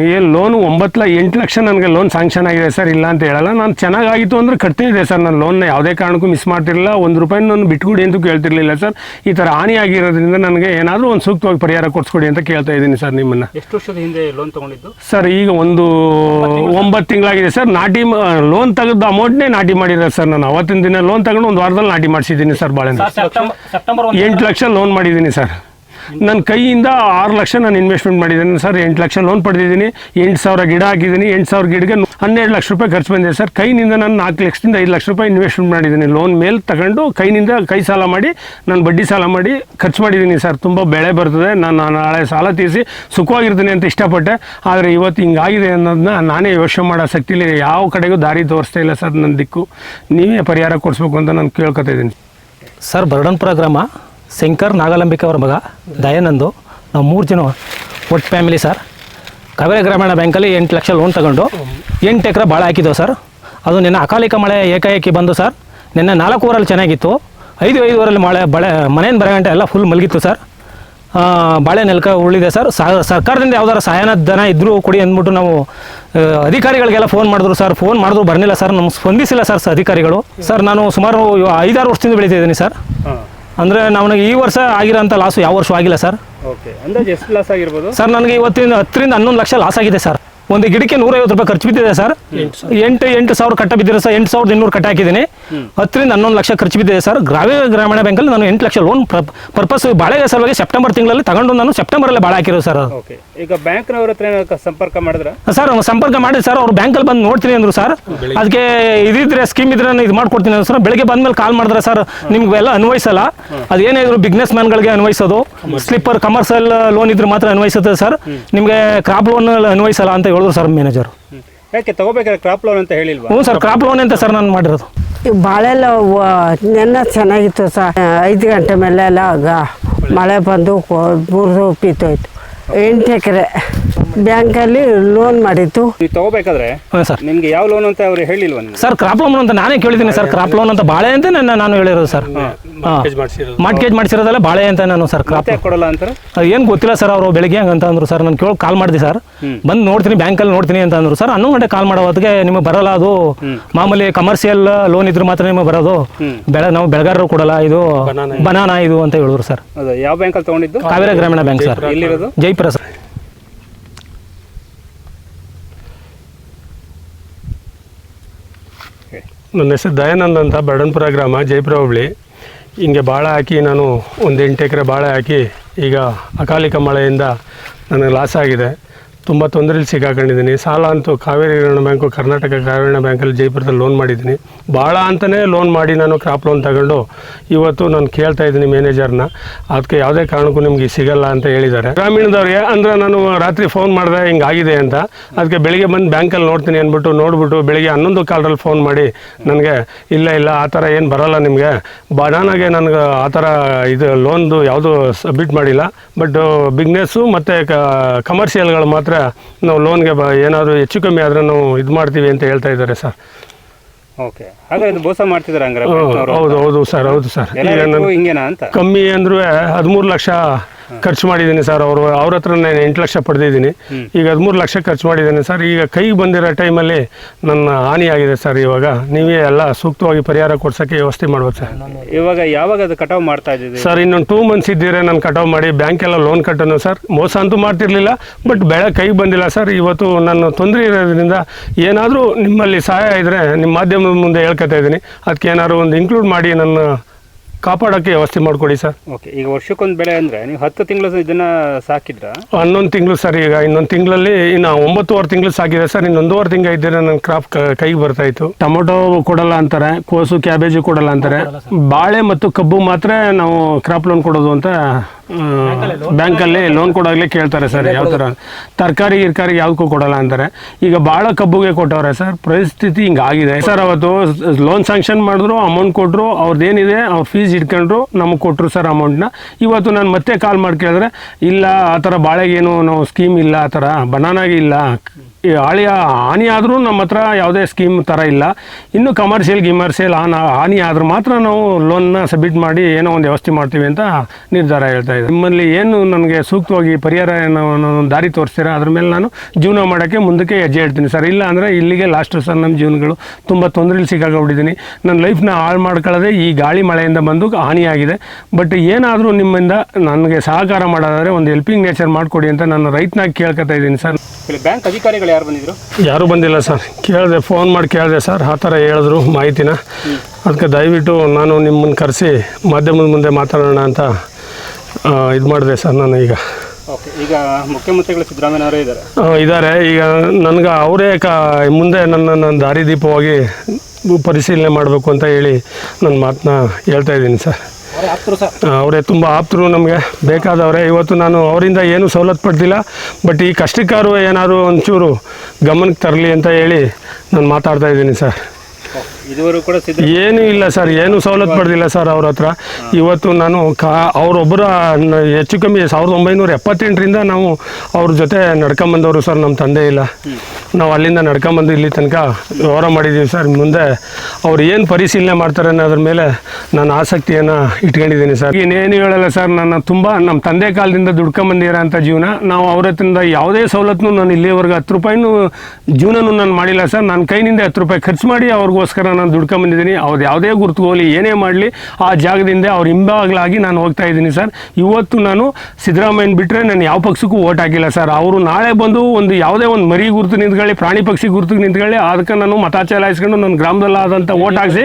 ಏ ಲೋನ್ ಒಂಬತ್ತು ಲಕ್ಷ ಎಂಟು ಲಕ್ಷ ನನಗೆ ಲೋನ್ ಸ್ಯಾಂಕ್ಷನ್ ಆಗಿದೆ ಸರ್ ಇಲ್ಲ ಅಂತ ಹೇಳಲ್ಲ. ನಾನು ಚೆನ್ನಾಗಾಗಿತ್ತು ಅಂದರೆ ಕಟ್ತಿದ್ದೆ ಸರ್ ನಾನು ಲೋನ್ನ ಯಾವುದೇ ಕಾರಣಕ್ಕೂ ಮಿಸ್ ಮಾಡ್ತಿರಲಿಲ್ಲ. ಒಂದು ರೂಪಾಯಿ ನಾನು ಬಿಟ್ಕೊಡಿ ಅಂತ ಕೇಳ್ತಿರ್ಲಿಲ್ಲ ಸರ್ ಈ ಥರ ಹಾನಿ ಆಗಿರೋದ್ರಿಂದ ನನಗೆ ಏನಾದರೂ ಒಂದು ಸೂಕ್ತವಾಗಿ ಪರಿಹಾರ ಕೊಡಿಸ್ಕೊಡಿ ಅಂತ ಕೇಳ್ತಾ ಇದ್ದೀನಿ ಸರ್ ನಿಮ್ಮನ್ನು. ಎಷ್ಟು ವರ್ಷದ ಹಿಂದೆ ಲೋನ್ ತೊಗೊಂಡಿದ್ದು? ಸರ್ ಈಗ ಒಂದು ಒಂಬತ್ತು ತಿಂಗಳಾಗಿದೆ ಸರ್ ನಾಟಿ ಲೋನ್ ತೆಗೆದ ಅಮೌಂಟ್ನೇ ನಾಟಿ ಮಾಡಿರೋದು ಸರ್ ನಾನು. ಅವತ್ತಿನ ದಿನ ಲೋನ್ ತಗೊಂಡು ಒಂದು ವಾರದಲ್ಲಿ ನಾಟಿ ಮಾಡಿಸಿದ್ದೀನಿ ಸರ್ ಭಾಳ ಸೆಪ್ಟೆಂಬರ್ ಎಂಟು ಲಕ್ಷ ಲೋನ್ ಮಾಡಿದ್ದೀನಿ ಸರ್ ನನ್ನ ಕೈಯಿಂದ ಆರು ಲಕ್ಷ ನಾನು ಇನ್ವೆಸ್ಟ್ಮೆಂಟ್ ಮಾಡಿದ್ದೀನಿ. ಸರ್, ಎಂಟು ಲಕ್ಷ ಲೋನ್ ಪಡೆದಿದ್ದೀನಿ. ಎಂಟು ಸಾವಿರ ಗಿಡ ಹಾಕಿದ್ದೀನಿ. ಎಂಟು ಸಾವಿರ ಗಿಡಕ್ಕೆ ಹನ್ನೆರಡು ಲಕ್ಷ ರೂಪಾಯಿ ಖರ್ಚು ಬಂದಿದೆ. ಸರ್, ಕೈನಿಂದ ನಾನು ನಾಲ್ಕು ಲಕ್ಷದಿಂದ ಐದು ಲಕ್ಷ ರೂಪಾಯಿ ಇನ್ವೆಸ್ಟ್ಮೆಂಟ್ ಮಾಡಿದ್ದೀನಿ. ಲೋನ್ ಮೇಲೆ ತಗೊಂಡು ಕೈನಿಂದ ಕೈ ಸಾಲ ಮಾಡಿ, ನಾನು ಬಡ್ಡಿ ಸಾಲ ಮಾಡಿ ಖರ್ಚು ಮಾಡಿದ್ದೀನಿ ಸರ್. ತುಂಬ ಬೆಳೆ ಬರ್ತದೆ. ನಾನು ನಾಳೆ ಸಾಲ ತೀರಿಸಿ ಸುಖವಾಗಿರ್ತೀನಿ ಅಂತ ಇಷ್ಟಪಟ್ಟೆ. ಆದರೆ ಇವತ್ತು ಹಿಂಗಾಗಿದೆ ಅನ್ನೋದನ್ನ ನಾನೇ ಯೋಚನೆ ಮಾಡೋ ಶಕ್ತಿಲಿ ಯಾವ ಕಡೆಗೂ ದಾರಿ ತೋರಿಸ್ತಾ ಇಲ್ಲ ಸರ್ ನನ್ನ ದಿಕ್ಕು. ನೀವೇ ಪರಿಹಾರ ಕೊಡಿಸ್ಬೇಕು ಅಂತ ನಾನು ಕೇಳ್ಕೊತಾ ಇದ್ದೀನಿ. ಸರ್ ಬರ್ಡನ್ ಗ್ರಾಮ ಶಂಕರ್ ನಾಗಲಂಬಿಕೆ ಅವರ ಮಗ, ದಯಾನಂದು, ನಾವು ಮೂರು ಜನ ಒಟ್ಟು ಫ್ಯಾಮಿಲಿ ಸರ್ ಕಾವೇರಿ ಗ್ರಾಮೀಣ ಬ್ಯಾಂಕಲ್ಲಿ ಎಂಟು ಲಕ್ಷ ಲೋನ್ ತಗೊಂಡು ಎಂಟು ಎಕರೆ ಭಾಳ ಹಾಕಿದ್ದೆವು ಸರ್ ಅದು ನಿನ್ನೆ ಅಕಾಲಿಕ ಮಳೆ ಏಕಾಏಕಿ ಬಂದು ಸರ್ ನಿನ್ನೆ ನಾಲ್ಕು ಊರಲ್ಲಿ ಚೆನ್ನಾಗಿತ್ತು. ಐದು ಐದು ಊರಲ್ಲಿ ಮಳೆ, ಬಳೆ ಮನೆಯಿಂದ ಬರಗಂಟೆ ಎಲ್ಲ ಫುಲ್ ಮಲಗಿತ್ತು ಸರ್ ಬಾಳೆ ನೆಲಕ ಉಳಿದೆ ಸರ್ ಸರ್ಕಾರದಿಂದ ಯಾವ್ದಾರ ಸಹಾಯನ ಧನ ಇದ್ದರೂ ಕೊಡಿ ಅಂದ್ಬಿಟ್ಟು ನಾವು ಅಧಿಕಾರಿಗಳಿಗೆಲ್ಲ ಫೋನ್ ಮಾಡಿದ್ರು ಸರ್ ಫೋನ್ ಮಾಡಿದ್ರು ಬರಲಿಲ್ಲ ಸರ್ ನಮ್ಗೆ ಸ್ಪಂದಿಸಿಲ್ಲ ಸರ್ ಅಧಿಕಾರಿಗಳು. ಸರ್ ನಾನು ಸುಮಾರು ಐದಾರು ವರ್ಷದಿಂದ ಬೆಳೀತಿದ್ದೀನಿ ಸರ್ ಅಂದರೆ ನಮಗೆ ಈ ವರ್ಷ ಆಗಿರೋಂಥ ಲಾಸು ಯಾವ ವರ್ಷ ಆಗಿಲ್ಲ ಸರ್ ಓಕೆ ಅಂದಾಜು ಎಷ್ಟು ಲಾಸ್ ಆಗಿರ್ಬೋದು? ಸರ್ ನನಗೆ ಇವತ್ತಿನ ಹತ್ತರಿಂದ ಹನ್ನೊಂದು ಲಕ್ಷ ಲಾಸ್ ಆಗಿದೆ ಸರ್ ಒಂದು ಗಿಡಕ್ಕೆ ನೂರೈವತ್ತು ರೂಪಾಯಿ ಖರ್ಚು ಬಿದ್ದಿದೆ ಸರ್. ಎಂಟು ಎಂಟು ಸಾವಿರ ಕಟ್ಟ ಬಿದ್ದಿದೆ ಸರ್. ಎಂಟು ಸಾವಿರದ ಇನ್ನೂರು ಕಟ್ಟ ಹಾಕಿದ್ದೀನಿ. ಹತ್ತರಿಂದ ಹನ್ನೊಂದು ಲಕ್ಷ ಖರ್ಚು ಬಿದ್ದಿದೆ ಸರ್. ಗ್ರಾಮೀಣ ಗ್ರಾಮೀಣ ಬ್ಯಾಂಕಲ್ಲಿ ನಾನು ಎಂಟು ಲಕ್ಷ ಲೋನ್ ಪರ್ಪಸ್ ಬಾಳೆಗೆ ಸಲುವಾಗಿ ಸೆಪ್ಟೆಂಬರ್ ತಿಂಗಳಲ್ಲಿ ತಗೊಂಡು ನಾನು ಸೆಪ್ಟೆಂಬರಲ್ಲೇ ಬಾಳೆ ಹಾಕಿರೋ ಸರ್. ಈಗ ಬ್ಯಾಂಕ್ನವ್ರ ಹತ್ರ ಸಂಪರ್ಕ ಮಾಡಿದ್ರೆ? ಸರ್ ಸಂಪರ್ಕ ಮಾಡಿ ಸರ್. ಅವ್ರು ಬ್ಯಾಂಕಲ್ಲಿ ಬಂದು ನೋಡ್ತೀನಿ ಅಂದ್ರು ಸರ್. ಅದಕ್ಕೆ ಇದಿದ್ರೆ ಸ್ಕೀಮ್ ಇದ್ರೆ ನಾನು ಇದು ಮಾಡ್ಕೊಡ್ತೀನಿ ಅಂದ್ರು ಸರ್. ಬೆಳಗ್ಗೆ ಬಂದ್ಮೇಲೆ ಕಾಲ್ ಮಾಡಿದ್ರೆ ಸರ್. ನಿಮ್ಗೆಲ್ಲ ಅನ್ವಯಿಸಲ್ಲ. ಅದು ಏನಾದ್ರು ಬಿಸ್ನೆಸ್ ಮ್ಯಾನ್ಗಳಿಗೆ ಅನ್ವಯಿಸೋದು. ಸ್ಲಿಪ್ಪರ್ ಕಮರ್ಷಿಯಲ್ ಲೋನ್ ಇದ್ರೆ ಮಾತ್ರ ಅನ್ವಯಿಸುತ್ತೆ ಸರ್. ನಿಮಗೆ ಕ್ರಾಪ್ ಲೋನ್ ಅನ್ವಯಿಸಲ್ಲ ಅಂತ ಹೇಳಿದ್ರು ಸರ್ ಮ್ಯಾನೇಜರ್ ಯಾಕೆ ತಗೋಬೇಕಾದ್ರೆ ಕ್ರಾಪ್ ಲೋನ್ ಅಂತ ಹೇಳಿಲ್ವಾ? ಹ್ಞೂ ಸರ್ ಕ್ರಾಪ್ ಲೋನ್ ಅಂತ ಸರ್ ನಾನು ಮಾಡಿರೋದು? ಈ ಬಾಳೆಲ್ಲ ನೆನ್ನ ಚೆನ್ನಾಗಿತ್ತು ಸರ್. ಐದು ಗಂಟೆ ಮೇಲೆ ಎಲ್ಲ ಮಳೆ ಬಂದು ಬುರ್ದು ಪಿತ್ತೋಯ್ತು ಎಂಟು ಎಕರೆ. ಬ್ಯಾಂಕಲ್ಲಿ ಲೋನ್ ಮಾಡಿತ್ತು ನೀವು ತಗೋಬೇಕಾದ್ರೆ ಸರ್. ನಿಮ್ಗೆ ಯಾವ ಲೋನ್ ಅಂತ ಅವ್ರು ಹೇಳಿಲ್ವಾ ನಿಮ್ಗೆ? ಸರ್ ಕ್ರಾಪ್ ಲೋನ್ ಅಂತ ನಾನೇ ಕೇಳಿದ್ದೀನಿ ಸರ್. ಕ್ರಾಪ್ ಲೋನ್ ಅಂತ ಬಾಳೆ ಅಂತ ನನ್ನ ನಾನು ಹೇಳಿರೋದು ಸರ್. ಮಾರ್ಟ್ಗೇಜ್ ಮಾಡಿಸಿರೋದಲ್ಲ ಬಾಳೆ ಅಂತ ನಾನು ಸರ್ ಕ್ರಾಪ್ ಮತ್ತೆ ಕೊಡಲ್ಲ ಅಂತ? ಏನು ಗೊತ್ತಿಲ್ಲ ಸರ್ ಅವರು ಬೆಳಿಗ್ಗೆ ಹಂಗಂತ ಅಂದ್ರು ಸರ್. ನಾನು ಕೇಳಿ ಕಾಲ್ ಮಾಡಿದೆ ಸರ್. ಬಂದು ನೋಡ್ತೀನಿ ಬ್ಯಾಂಕಲ್ಲಿ ನೋಡ್ತೀನಿ ಅಂತ ಅಂದ್ರು ಸರ್. ಹನ್ನೊಂದು ಗಂಟೆ ಕಾಲ್ ಮಾಡೋ ಹೊತ್ತಿಗೆ ನಿಮಗೆ ಬರಲ್ಲ ಅದು. ಮಾಮೂಲಿ ಕಮರ್ಷಿಯಲ್ ಲೋನ್ ಇದ್ರೆ ಮಾತ್ರ ನಿಮಗೆ ಬರೋದು. ಬೆಳೆ ನಾವು ಬೆಳಗಾರರು ಕೊಡಲ್ಲ ಇದು ಬನಾನಾ ಇದು. ಅಂತ ಹೇಳಿದ್ರು ಸರ್. ಅದು ಯಾವ ಬ್ಯಾಂಕಲ್ಲಿ ತಗೊಂಡಿದ್ದು? ಕಾವೇರಿ ಗ್ರಾಮೀಣ ಬ್ಯಾಂಕ್ ಸರ್. ಜೈಪುರ ಸರ್. ನನ್ನ ಹೆಸರು ದಯಾನಂದ್ ಅಂತ, ಬರ್ಡನ್ಪುರ ಗ್ರಾಮ, ಜೈಪುರ ಹುಬ್ಳಿ. ಹಿಂಗೆ ಬಾಳೆ ಹಾಕಿ ನಾನು ಒಂದು ಎಂಟು ಎಕರೆ ಬಾಳೆ ಹಾಕಿ ಈಗ ಅಕಾಲಿಕ ಮಳೆಯಿಂದ ನನಗೆ ಲಾಸ್ ಆಗಿದೆ. ತುಂಬ ತೊಂದರೆಯಲ್ಲಿ ಸಿಕ್ಕಾಕೊಂಡಿದ್ದೀನಿ ಸಾಲ ಅಂತೂ ಕಾವೇರಿ ಗ್ರಾಮೀಣ ಬ್ಯಾಂಕು, ಕರ್ನಾಟಕ ಗ್ರಾಮೀಣ ಬ್ಯಾಂಕಲ್ಲಿ ಜೈಪುರದಲ್ಲಿ ಲೋನ್ ಮಾಡಿದ್ದೀನಿ. ಭಾಳ ಅಂತಲೇ ಲೋನ್ ಮಾಡಿ ನಾನು ಕ್ರಾಪ್ ಲೋನ್ ತಗೊಂಡು ಇವತ್ತು ನಾನು ಕೇಳ್ತಾ ಇದ್ದೀನಿ ಮ್ಯಾನೇಜರ್ನ ಅದಕ್ಕೆ ಯಾವುದೇ ಕಾರಣಕ್ಕೂ ನಿಮಗೆ ಸಿಗಲ್ಲ ಅಂತ ಹೇಳಿದ್ದಾರೆ. ಗ್ರಾಮೀಣದವ್ರಿಗೆ, ಅಂದರೆ ನಾನು ರಾತ್ರಿ ಫೋನ್ ಮಾಡಿದೆ, ಹಿಂಗೆ ಆಗಿದೆ ಅಂತ. ಅದಕ್ಕೆ ಬೆಳಿಗ್ಗೆ ಬಂದು ಬ್ಯಾಂಕಲ್ಲಿ ನೋಡ್ತೀನಿ ಅಂದ್ಬಿಟ್ಟು, ನೋಡ್ಬಿಟ್ಟು ಬೆಳಿಗ್ಗೆ ಹನ್ನೊಂದು ಕಾಲದಲ್ಲಿ ಫೋನ್ ಮಾಡಿ ನನಗೆ, ಇಲ್ಲ ಇಲ್ಲ, ಆ ಥರ ಏನು ಬರೋಲ್ಲ ನಿಮಗೆ. ಬನಾನಾಗೆ ನನಗೆ ಆ ಥರ ಇದು ಲೋನ್ದು ಯಾವುದು ಸಬ್ಮಿಟ್ ಮಾಡಿಲ್ಲ. ಬಟ್ ಬಿಸ್ನೆಸ್ಸು ಮತ್ತು ಕಮರ್ಷಿಯಲ್ಗಳು ಮಾತ್ರ ನಾವು ಲೋನ್ಗೆ ಬ ಏನಾದರೂ ಹೆಚ್ಚು ಕಮ್ಮಿ ಆದರೆ ನಾವು ಇದು ಮಾಡ್ತೀವಿ ಅಂತ ಹೇಳ್ತಾ ಇದ್ದಾರೆ ಸರ್ ಓಕೆ. ಹಾಗಾದ್ರೆ ಇದು ಮೋಸ ಮಾಡ್ತಿದ್ದಾರೆ ಹಂಗಾರೆ ಹೌದು ಹೌದು ಸರ್ ಹೌದು ಸರ್ ಈಗ ನಾನು ಹಿಂಗೇನಾ ಅಂತ? ಕಮ್ಮಿ ಅಂದ್ರೂ ಹದಿಮೂರು ಲಕ್ಷ ಖರ್ಚು ಮಾಡಿದ್ದೀನಿ ಸರ್. ಅವರು ಅವ್ರ ಹತ್ರ ನಾನು ಎಂಟು ಲಕ್ಷ ಪಡೆದಿದ್ದೀನಿ. ಈಗ ಹದಿಮೂರು ಲಕ್ಷ ಖರ್ಚು ಮಾಡಿದ್ದೀನಿ ಸರ್. ಈಗ ಕೈಗೆ ಬಂದಿರೋ ಟೈಮಲ್ಲಿ ನನ್ನ ಹಾನಿಯಾಗಿದೆ ಸರ್ ಇವಾಗ. ನೀವೇ ಎಲ್ಲ ಸೂಕ್ತವಾಗಿ ಪರಿಹಾರ ಕೊಡ್ಸೋಕ್ಕೆ ವ್ಯವಸ್ಥೆ ಮಾಡ್ಬೇಕು ಸರ್. ಇವಾಗ ಯಾವಾಗ ಅದು ಕಟಾವು ಮಾಡ್ತಾ ಇದ್ದೀವಿ ಸರ್ ಇನ್ನೊಂದು ಟೂ ಮಂತ್ಸ್ ಇದ್ದೀರಾ ನಾನು ಕಟಾವು ಮಾಡಿ ಬ್ಯಾಂಕೆಲ್ಲ ಲೋನ್ ಕಟ್ಟೋನು ಸರ್. ಮೋಸ ಅಂತೂ ಮಾಡ್ತಿರ್ಲಿಲ್ಲ ಬಟ್ ಬೆಳೆ ಕೈಗೆ ಬಂದಿಲ್ಲ ಸರ್. ಇವತ್ತು ನನ್ನ ತೊಂದರೆ ಇರೋದ್ರಿಂದ ಏನಾದರೂ ನಿಮ್ಮಲ್ಲಿ ಸಹಾಯ ಇದ್ದರೆ ನಿಮ್ಮ ಮಾಧ್ಯಮದ ಮುಂದೆ ಹೇಳ್ಕೊತಾ ಇದ್ದೀನಿ. ಅದಕ್ಕೆ ಏನಾದ್ರು ಒಂದು ಇನ್ಕ್ಲೂಡ್ ಮಾಡಿ ನನ್ನ ಕಾಪಾಡೋಕ್ಕೆ ವ್ಯವಸ್ಥೆ ಮಾಡಿಕೊಡಿ ಸರ್. ಓಕೆ ಈಗ ವರ್ಷಕ್ಕೊಂದು ಬೆಳೆ ಅಂದರೆ ನೀವು ಹತ್ತು ತಿಂಗಳು ಇದನ್ನ ಸಾಕಿದ್ರ? ಹನ್ನೊಂದು ತಿಂಗಳು ಸರ್ ಈಗ ಇನ್ನೊಂದು ತಿಂಗಳಲ್ಲಿ ಇನ್ನು ಒಂಬತ್ತುವರೆ ತಿಂಗಳು ಸಾಕಿದೆ ಸರ್ ಇನ್ನೊಂದುವರೆ ತಿಂಗಳು ಇದ್ದರೆ ನನ್ನ ಕ್ರಾಪ್ ಕೈಗೆ ಬರ್ತಾ ಇತ್ತು ಟೊಮೊಟೊ ಕೊಡಲ್ಲ ಅಂತಾರೆ ಕೋಸು ಕ್ಯಾಬೇಜು ಕೊಡಲ್ಲ ಅಂತಾರೆ. ಬಾಳೆ ಮತ್ತು ಕಬ್ಬು ಮಾತ್ರ ನಾವು ಕ್ರಾಪ್ ಲೋನ್ ಕೊಡೋದು ಅಂತ ಬ್ಯಾಂಕಲ್ಲಿ ಲೋನ್ ಕೊಡೋಗ್ಲೇ ಕೇಳ್ತಾರೆ ಸರ್ ಯಾವ ಥರ ತರಕಾರಿ ಗಿರ್ಕಾರಿ ಯಾವುದಕ್ಕೂ ಕೊಡಲ್ಲ ಅಂತಾರೆ. ಈಗ ಭಾಳ ಕಬ್ಬುಗೆ ಕೊಟ್ಟವ್ರೆ ಸರ್ ಪರಿಸ್ಥಿತಿ ಹಿಂಗಾಗಿದೆ ಸರ್ ಅವತ್ತು ಲೋನ್ ಸ್ಯಾಂಕ್ಷನ್ ಮಾಡಿದ್ರು ಅಮೌಂಟ್ ಕೊಟ್ಟರು ಅವ್ರದ್ದೇನಿದೆ ಅವ್ರ ಫೀಸ್ ಇಟ್ಕೊಂಡ್ರು ನಮಗೆ ಕೊಟ್ಟರು ಸರ್ ಅಮೌಂಟ್ನ ಇವತ್ತು ನಾನು ಮತ್ತೆ ಕಾಲ್ ಮಾಡಿ ಕೇಳಿದ್ರೆ ಇಲ್ಲ ಆ ಥರ ಬಾಳೆಗೇನು ನಾವು ಸ್ಕೀಮ್ ಇಲ್ಲ ಆ ಥರ ಬನಾನಾಗೆ ಇಲ್ಲ ಹಾಳಿ ಹಾನಿ ಆದರೂ ನಮ್ಮ ಹತ್ರ ಯಾವುದೇ ಸ್ಕೀಮ್ ಥರ ಇಲ್ಲ. ಇನ್ನು ಕಮರ್ಷಿಯಲ್ ಗಿಮರ್ಷಿಯಲ್ ಆನ್ ಹಾನಿ ಆದರೂ ಮಾತ್ರ ನಾವು ಲೋನ್ನ ಸಬ್ಮಿಟ್ ಮಾಡಿ ಏನೋ ಒಂದು ವ್ಯವಸ್ಥೆ ಮಾಡ್ತೀವಿ ಅಂತ ನಿರ್ಧಾರ ಹೇಳ್ತಾ ಇದ್ದಾರೆ. ನಿಮ್ಮಲ್ಲಿ ಏನು ನನಗೆ ಸೂಕ್ತವಾಗಿ ಪರಿಹಾರ ಏನೋ ದಾರಿ ತೋರಿಸ್ತೀರಾ? ಅದ್ರ ಮೇಲೆ ನಾನು ಜೀವನ ಮಾಡೋಕ್ಕೆ ಮುಂದಕ್ಕೆ ಹೆಜ್ಜೆ ಹೇಳ್ತೀನಿ ಸರ್. ಇಲ್ಲ ಅಂದರೆ ಇಲ್ಲಿಗೆ ಲಾಸ್ಟು ಸರ್ ನಮ್ಮ ಜೀವನಗಳು ತುಂಬ ತೊಂದರೆಲಿ ಸಿಕ್ಕಾಕೊಂಡಿದ್ದೀನಿ. ನನ್ನ ಲೈಫ್ನ ಹಾಳು ಮಾಡ್ಕೊಳ್ಳೋದೇ ಈ ಗಾಳಿ ಮಳೆಯಿಂದ ಬಂದು ಹಾನಿಯಾಗಿದೆ. ಬಟ್ ಏನಾದರೂ ನಿಮ್ಮಿಂದ ನನಗೆ ಸಹಕಾರ ಮಾಡೋದಾದರೆ ಒಂದು ಹೆಲ್ಪಿಂಗ್ ನೇಚರ್ ಮಾಡಿಕೊಡಿ ಅಂತ ನಾನು ರೈತನಾಗಿ ಕೇಳ್ಕೊತಾ ಇದ್ದೀನಿ ಸರ್. ಬ್ಯಾಂಕ್ ಅಧಿಕಾರಿಗಳು ಯಾರು ಬಂದಿದ್ರು? ಯಾರೂ ಬಂದಿಲ್ಲ ಸರ್. ಕೇಳಿದೆ ಫೋನ್ ಮಾಡಿ ಕೇಳಿದೆ ಸರ್. ಆ ಥರ ಹೇಳಿದ್ರು ಮಾಹಿತಿನ. ಅದಕ್ಕೆ ದಯವಿಟ್ಟು ನಾನು ನಿಮ್ಮನ್ನು ಕರೆಸಿ ಮಾಧ್ಯಮದ ಮುಂದೆ ಮಾತಾಡೋಣ ಅಂತ ಇದು ಮಾಡಿದೆ ಸರ್ ನಾನು ಈಗ. ಓಕೆ ಈಗ ಮುಖ್ಯಮಂತ್ರಿಗಳು ಸಿದ್ದರಾಮಯ್ಯ ಇದ್ದಾರೆ. ಇದ್ದಾರೆ. ಈಗ ನನಗೆ ಅವರೇ ಕ ಮುಂದೆ ನನ್ನ ನನ್ನ ದಾರಿದೀಪವಾಗಿ ಪರಿಶೀಲನೆ ಮಾಡಬೇಕು ಅಂತ ಹೇಳಿ ನನ್ನ ಮಾತನ್ನ ಹೇಳ್ತಾ ಇದ್ದೀನಿ ಸರ್. ಅವರೇ ತುಂಬ ಆಪ್ತರು ನಮಗೆ ಬೇಕಾದವರೇ. ಇವತ್ತು ನಾನು ಅವರಿಂದ ಏನು ಸವಲತ್ತು ಪಡೆದಿಲ್ಲ. ಬಟ್ ಈ ಕಷ್ಟಕಾರು ಏನಾದರೂ ಒಂಚೂರು ಗಮನಕ್ಕೆ ತರಲಿ ಅಂತ ಹೇಳಿ ನಾನು ಮಾತಾಡ್ತಾ ಇದ್ದೀನಿ ಸರ್. ಇದುವರೆಗೂ ಕೂಡ ಸಿದ್ದ ಏನೂ ಇಲ್ಲ ಸರ್ ಏನು ಸವಲತ್ತು ಪಡೆದಿಲ್ಲ ಸರ್ ಅವ್ರ ಹತ್ರ. ಇವತ್ತು ನಾನು ಕಾ ಅವರೊಬ್ಬರ ಹೆಚ್ಚು ಕಮ್ಮಿ ಸಾವಿರದ ಒಂಬೈನೂರ ಎಪ್ಪತ್ತೆಂಟರಿಂದ ನಾವು ಅವ್ರ ಜೊತೆ ನಡ್ಕೊಂಬಂದವರು ಸರ್ ನಮ್ಮ ತಂದೆ ಇಲ್ಲ. ನಾವು ಅಲ್ಲಿಂದ ನಡ್ಕೊಂಬಂದು ಇಲ್ಲಿ ತನಕ ವ್ಯವಹಾರ ಮಾಡಿದ್ದೀವಿ ಸರ್. ಮುಂದೆ ಅವ್ರು ಏನು ಪರಿಶೀಲನೆ ಮಾಡ್ತಾರೆ ಅನ್ನೋದ್ರ ಮೇಲೆ ನಾನು ಆಸಕ್ತಿಯನ್ನು ಇಟ್ಕೊಂಡಿದ್ದೀನಿ ಸರ್. ಇನ್ನೇನು ಹೇಳಲ್ಲ ಸರ್ ನನ್ನ ತುಂಬ ನಮ್ಮ ತಂದೆ ಕಾಲದಿಂದ ದುಡ್ಕೊಂಬಂದಿರೋ ಅಂಥ ಜೀವನ ನಾವು ಅವ್ರ ಹತ್ರದಿಂದ ಯಾವುದೇ ಸವಲತ್ತನ್ನು ನಾನು ಇಲ್ಲಿವರೆಗೂ ಹತ್ತು ರೂಪಾಯಿನೂ ಜೀವನನೂ ನಾನು ಮಾಡಿಲ್ಲ ಸರ್. ನನ್ನ ಕೈನಿಂದ ಹತ್ತು ರೂಪಾಯಿ ಖರ್ಚು ಮಾಡಿ ಅವ್ರಿಗೋಸ್ಕರ ನಾನು ದುಡ್ಕೊಂಬಂದಿದ್ದೀನಿ ಅವ್ರು ಯಾವುದೇ ಗುರುತು ಹೋಗಲಿ ಏನೇ ಮಾಡಲಿ ಆ ಜಾಗದಿಂದ ಅವ್ರ ಹಿಂಬಾಗಲಾಗಿ ನಾನು ಹೋಗ್ತಾ ಇದ್ದೀನಿ ಸರ್. ಇವತ್ತು ನಾನು ಸಿದ್ದರಾಮಯ್ಯನ ಬಿಟ್ಟರೆ ನಾನು ಯಾವ ಪಕ್ಷಕ್ಕೂ ಓಟ್ ಹಾಕಿಲ್ಲ ಸರ್. ಅವರು ನಾಳೆ ಬಂದು ಒಂದು ಯಾವುದೇ ಒಂದು ಮರಿ ಗುರುತು ನಿಂತ್ಕೊಳ್ಳಿ ಪ್ರಾಣಿ ಪಕ್ಷಿ ಗುರುತು ನಿಂತ್ಕೊಳ್ಳಿ ಅದಕ್ಕೆ ನಾನು ಮತ ಚಲಾಯಿಸ್ಕೊಂಡು ನನ್ನ ಗ್ರಾಮದಲ್ಲಿ ಆದಂಥ ಓಟ್ ಹಾಕಿಸಿ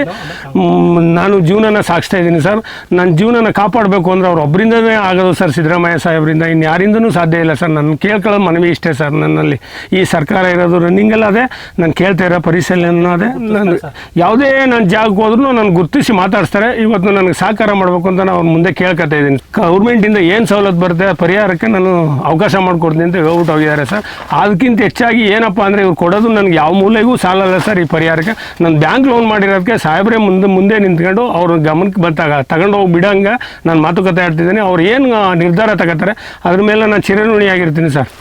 ನಾನು ಜೀವನನ ಸಾಗಿಸ್ತಾ ಇದ್ದೀನಿ ಸರ್. ನನ್ನ ಜೀವನನ ಕಾಪಾಡಬೇಕು ಅಂದರೆ ಅವ್ರು ಒಬ್ಬರಿಂದನೇ ಆಗೋದು ಸರ್ ಸಿದ್ದರಾಮಯ್ಯ ಸಾಹೇಬರಿಂದ. ಇನ್ನು ಯಾರಿಂದನೂ ಸಾಧ್ಯ ಇಲ್ಲ ಸರ್. ನನ್ನ ಕೇಳ್ಕೊಳ್ಳೋ ಮನವಿ ಇಷ್ಟೇ ಸರ್ ನನ್ನಲ್ಲಿ. ಈ ಸರ್ಕಾರ ಇರೋದು ರನ್ನಿಂಗಲ್ಲ ಅದೇ ನಾನು ಕೇಳ್ತಾ ಇರೋ ಪರಿಶೀಲನೆ ಅದೇ ನಾನು ಯಾವುದೇ ನನ್ನ ಜಾಗಕ್ಕೆ ಹೋದ್ರೂ ನಾನು ಗುರುತಿಸಿ ಮಾತಾಡಿಸ್ತಾರೆ. ಇವತ್ತು ನನಗೆ ಸಹಕಾರ ಮಾಡಬೇಕು ಅಂತ ನಾನು ಮುಂದೆ ಕೇಳ್ಕೊತಾ ಇದ್ದೀನಿ. ಗೌರ್ಮೆಂಟಿಂದ ಏನು ಸವಲತ್ತು ಬರುತ್ತೆ ಪರಿಹಾರಕ್ಕೆ ನಾನು ಅವಕಾಶ ಮಾಡಿಕೊಡ್ತೀನಿ ಅಂತ ಹೇಳ್ಬಿಟ್ಟು ಹೋಗಿದ್ದಾರೆ ಸರ್. ಅದಕ್ಕಿಂತ ಹೆಚ್ಚಾಗಿ ಏನಪ್ಪ ಅಂದರೆ ಇವ್ರು ಕೊಡೋದು ನನಗೆ ಯಾವ ಮೂಲೆಗೂ ಸಾಲಲ್ಲ ಸರ್ ಈ ಪರಿಹಾರಕ್ಕೆ. ನಾನು ಬ್ಯಾಂಕ್ ಲೋನ್ ಮಾಡಿರೋದಕ್ಕೆ ಸಾಹೇಬ್ರೆ ಮುಂದೆ ಮುಂದೆ ನಿಂತ್ಕೊಂಡು ಅವ್ರ ಗಮನಕ್ಕೆ ಬಂದಾಗ ತಗೊಂಡು ಹೋಗಿ ಬಿಡಂಗೆ ನಾನು ಮಾತುಕತೆ ಆಡ್ತಿದ್ದೀನಿ. ಅವ್ರು ಏನು ನಿರ್ಧಾರ ತಗೋತಾರೆ? ಅದ್ರ ಮೇಲೆ ನಾನು ಚಿರಋಣಿಯಾಗಿರ್ತೀನಿ ಸರ್.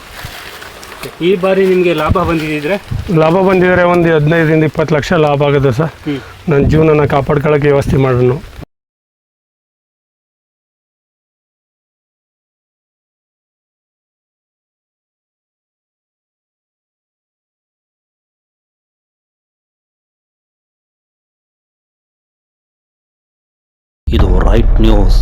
ಈ ಬಾರಿ ನಿಮಗೆ ಲಾಭ ಬಂದಿದ್ರೆ ಲಾಭ ಬಂದಿದ್ರೆ ಒಂದು ಹದಿನೈದರಿಂದ ಇಪ್ಪತ್ತು ಲಕ್ಷ ಲಾಭ ಆಗುತ್ತೆ ಸರ್. ನನ್ನ ಜೀವನನ ಕಾಪಾಡ್ಕೊಳ್ಳೋಕೆ ವ್ಯವಸ್ಥೆ ಮಾಡೋಣ ಇದು ರೈಟ್ ನ್ಯೂಸ್.